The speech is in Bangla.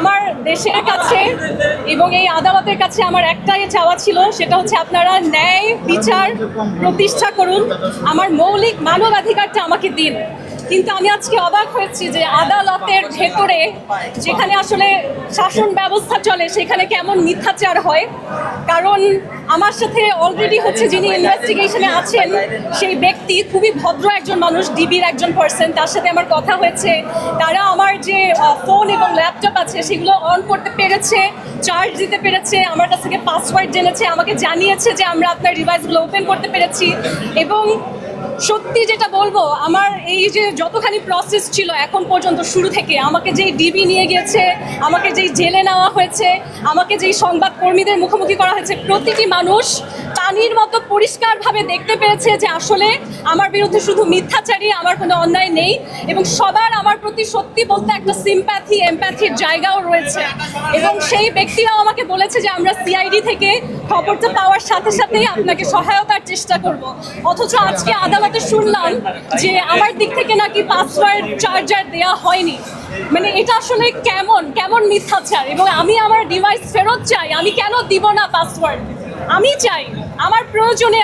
আমার দেশের কাছে এবং এই আদালতের কাছে আমার একটাই চাওয়া ছিল, সেটা হচ্ছে আপনারা ন্যায় বিচার প্রতিষ্ঠা করুন। আমার মৌলিক মানবাধিকারটা আমাকে দিন। কিন্তু আমি আজকে অবাক হয়েছি যে আদালতের ভেতরে যেখানে আসলে শাসন ব্যবস্থা চলে, সেখানে কেমন মিথ্যাচার হয়। কারণ আমার সাথে অলরেডি হচ্ছে যিনি ইনভেস্টিগেশনে আছেন, সেই ব্যক্তি খুবই ভদ্র একজন মানুষ ডিবির একজন পার্সন তার সাথে আমার কথা হয়েছে। তারা আমার যে ফোন এবং ল্যাপটপ আছে, সেগুলো অন করতে পেরেছে চার্জ দিতে পেরেছে, আমার কাছ থেকে পাসওয়ার্ড জেনেছে, আমাকে জানিয়েছে যে আমরা আপনার ডিভাইসগুলো ওপেন করতে পেরেছি। এবং সত্যি যেটা বলব, আমার এই যে যতখানি প্রসেস ছিল এখন পর্যন্ত শুরু থেকে, আমাকে যেই ডিবি নিয়ে গিয়েছে আমাকে যেই জেলে নেওয়া হয়েছে, আমাকে যেই সংবাদ কর্মীদের মুখোমুখি করা হয়েছে, প্রতিটি মানুষ পানির মতো পরিষ্কারভাবে দেখতে পেয়েছে যে আসলে আমার বিরুদ্ধে শুধু মিথ্যাচারী, আমার কোনো অন্যায় নেই এবং সবার আমার প্রতি সত্যি বলতে একটা সিম্প্যাথি এমপ্যাথির জায়গাও রয়েছে। এবং সেই ব্যক্তিরাও আমাকে বলেছে যে আমরা সিআইডি থেকে খবরটা পাওয়ার সাথে সাথেই আপনাকে সহায়তার চেষ্টা করব। অথচ আজকে আদালতে শুনলাম যে আমার দিক থেকে নাকি পাসওয়ার্ড চার্জার দেওয়া হয়নি। মানে এটা আসলে কেমন কেমন মিথ্যাচার? এবং আমি আমার ডিভাইস ফেরত চাই, আমি কেন দিব না পাসওয়ার্ড আমি চাই আমার প্রয়োজনে